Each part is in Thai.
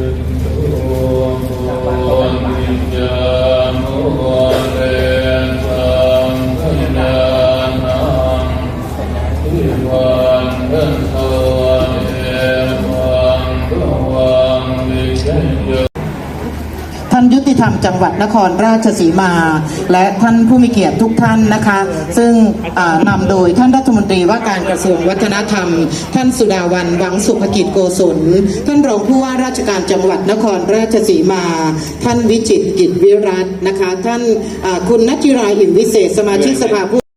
ท่ ยุติธรรมจังหวัดนครราชสีมา และท่านผู้มีเกียรติทุกท่านนะคะ ซึ่งอ่านำโดยท่านรัฐมนตรีว่าการกระทรวงวัฒนธรรม ท่านสุดาวันวังสุภกิจโกศลท่านรองผู้ว่าราชการจังหวัดนครราชสีมา ท่านวิจิตกิจวิรัตน์นะคะ ท่านคุณนัจจิราหิมวิเศษสมาชิกสภาผู้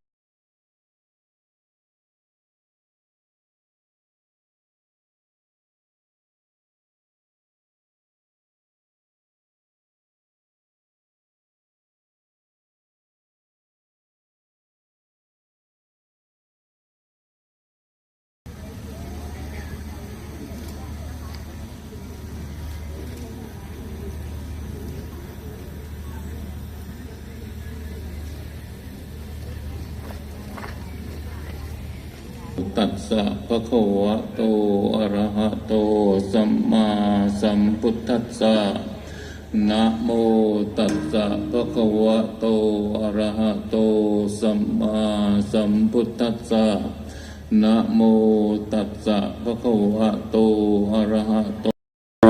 ตัสสะภะคะวะโต อะระหะโต สัมมาสัมพุทธัสสะ นะโมตัสสะภะคะวะโต อะระหะโต สัมมาสัมพุทธัสสะ นะโมตัสสะภะคะวะโต อะระหะโต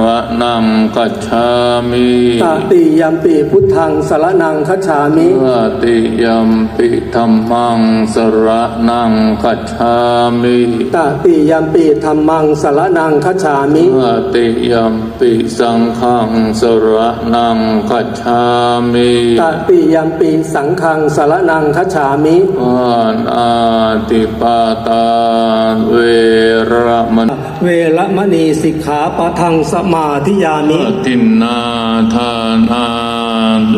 ระนังกัจฉามิตติยัมปีพุทธังสารนังคัจฉามิเมื่อติยัมปิธรรมังสระนังกัจฉามิตติยัมปีธรรมังสารนังคัจฉามิเมื่อติยัมปิสังฆังสระนังกัจฉามิตติยัมปีสังฆังสารนังคัจฉามิวานอาติปาตาเวระมณเวรมณีสิกขาปะทังสมาธิยามิตินนาทานา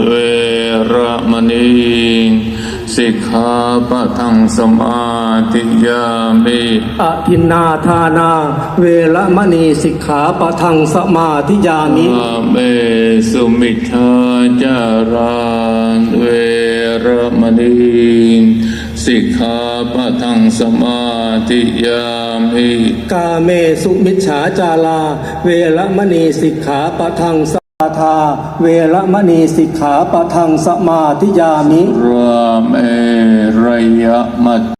เวระมณีสิกขาปะทังสมาธิยามิอทินนาทานา เวรมณีสิกขาปะทังสมาธิยามิอาเมสุมิชาจาราเวระมณีสิกขาปะทังสมา ธิยามิกาเมสุมิจฉาจารา เวรมณีสิกขาปะทังสมาทา เวรมณีสิกขาปะทังสมาธิยามิราเมรยมัต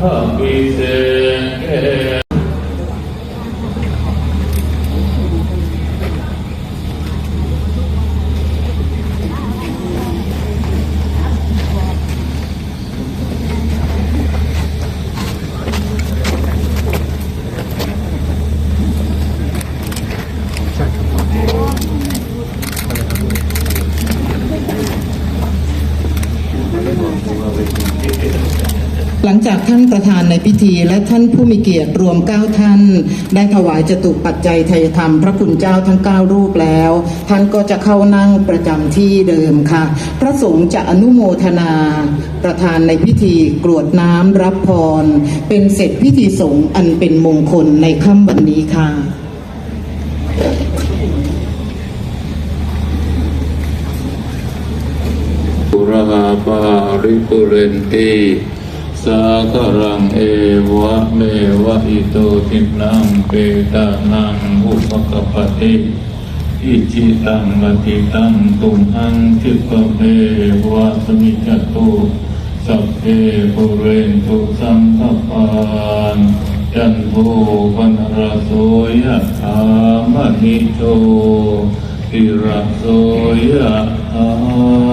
ข้าพิ หลังจากท่านประธานในพิธี และท่านผู้มีเกียรติรวมเก้าท่าน ได้ถวายจตุปัจจัยไทยธรรม พระคุณเจ้าทั้งเก้ารูปแล้ว ท่านก็จะเข้านั่งประจำที่เดิมค่ะ พระสงฆ์จะอนุโมทนา ประธานในพิธีกรวดน้ำรับพร เป็นเสร็จพิธีสงฆ์อันเป็นมงคลในค่ำวันนี้ค่ะปุราปาริปุเรนติ สาครังเอวะเมวะอิโตทินังเปตานังอุปกปติอิจิตังมติตังตุมหังคิปะเมวะสมิจตุสัพเพปุเรนตุสังคปานจันโทปนรโสยะธามณิโชติระโสยะธา